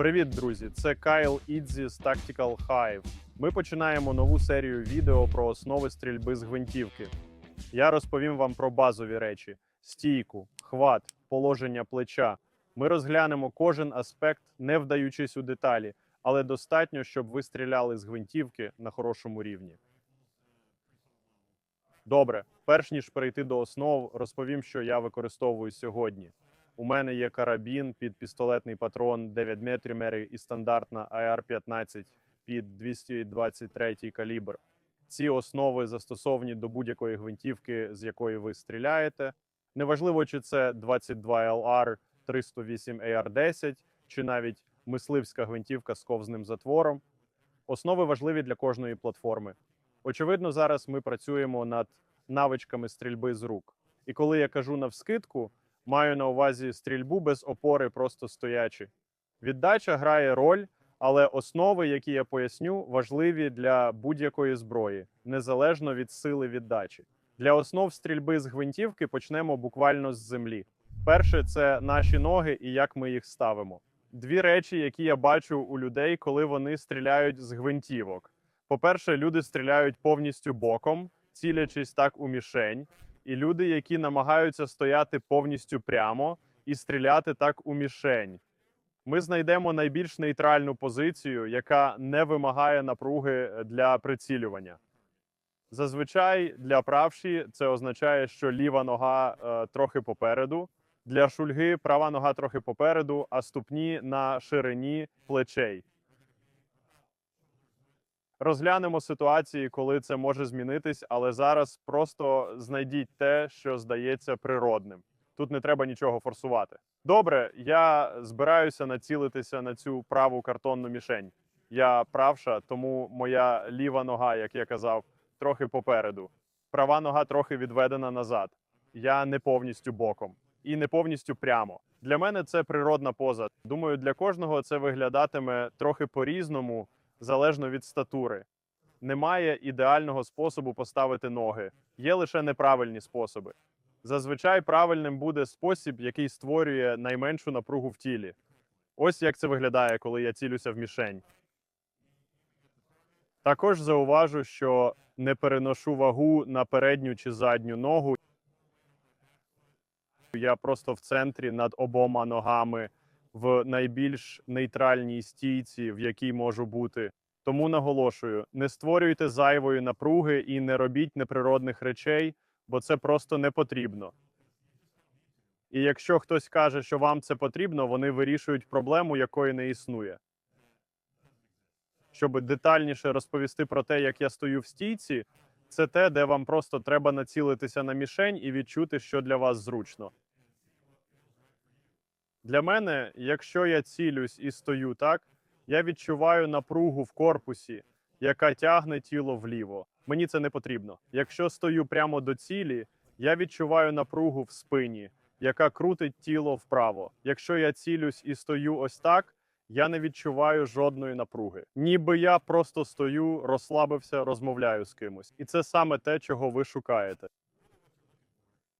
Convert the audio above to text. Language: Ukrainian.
Привіт, друзі! Це Кайл Ідзі з Tactical Hive. Ми починаємо нову серію відео про основи стрільби з гвинтівки. Я розповім вам про базові речі: стійку, хват, положення плеча. Ми розглянемо кожен аспект, не вдаючись у деталі, але достатньо, щоб ви стріляли з гвинтівки на хорошому рівні. Добре, перш ніж перейти до основ, розповім, що я використовую сьогодні. У мене є карабін під пістолетний патрон 9 мм і стандартна AR-15 під 223 калібр. Ці основи застосовані до будь-якої гвинтівки, з якої ви стріляєте. Неважливо, чи це 22 LR 308 AR-10, чи навіть мисливська гвинтівка з ковзним затвором. Основи важливі для кожної платформи. Очевидно, зараз ми працюємо над навичками стрільби з рук. І коли я кажу навскидку, маю на увазі стрільбу без опори, просто стоячи. Віддача грає роль, але основи, які я поясню, важливі для будь-якої зброї, незалежно від сили віддачі. Для основ стрільби з гвинтівки почнемо буквально з землі. Перше це наші ноги і як ми їх ставимо. Дві речі, які я бачу у людей, коли вони стріляють з гвинтівок. По-перше, люди стріляють повністю боком, цілячись так у мішень, і люди, які намагаються стояти повністю прямо і стріляти так у мішень. Ми знайдемо найбільш нейтральну позицію, яка не вимагає напруги для прицілювання. Зазвичай для правші це означає, що ліва нога е, трохи попереду. Для шульги права нога трохи попереду, а ступні на ширині плечей. Розглянемо ситуації, коли це може змінитись, але зараз просто знайдіть те, що здається природним. Тут не треба нічого форсувати. Добре, я збираюся націлитися на цю праву картонну мішень. Я правша, тому моя ліва нога, як я казав, трохи попереду. Права нога трохи відведена назад. Я не повністю боком і не повністю прямо. Для мене це природна поза. Думаю, для кожного це виглядатиме трохи по-різному, залежно від статури. Немає ідеального способу поставити ноги, є лише неправильні способи. Зазвичай правильним буде спосіб, який створює найменшу напругу в тілі. Ось як це виглядає, коли я цілюся в мішень. Також зауважу, що не переношу вагу на передню чи задню ногу. Я просто в центрі над обома ногами в найбільш нейтральній стійці, в якій можу бути. Тому наголошую: не створюйте зайвої напруги і не робіть неприродних речей, бо це просто не потрібно. І якщо хтось каже, що вам це потрібно, вони вирішують проблему, якої не існує. Щоб детальніше розповісти про те, як я стою в стійці, це те, де вам просто треба націлитися на мішень і відчути, що для вас зручно. Для мене, якщо я цілюсь і стою так, я відчуваю напругу в корпусі, яка тягне тіло вліво. Мені це не потрібно. Якщо стою прямо до цілі, я відчуваю напругу в спині, яка крутить тіло вправо. Якщо я цілюсь і стою ось так, я не відчуваю жодної напруги. Ніби я просто стою, розслабився, розмовляю з кимось. І це саме те, чого ви шукаєте.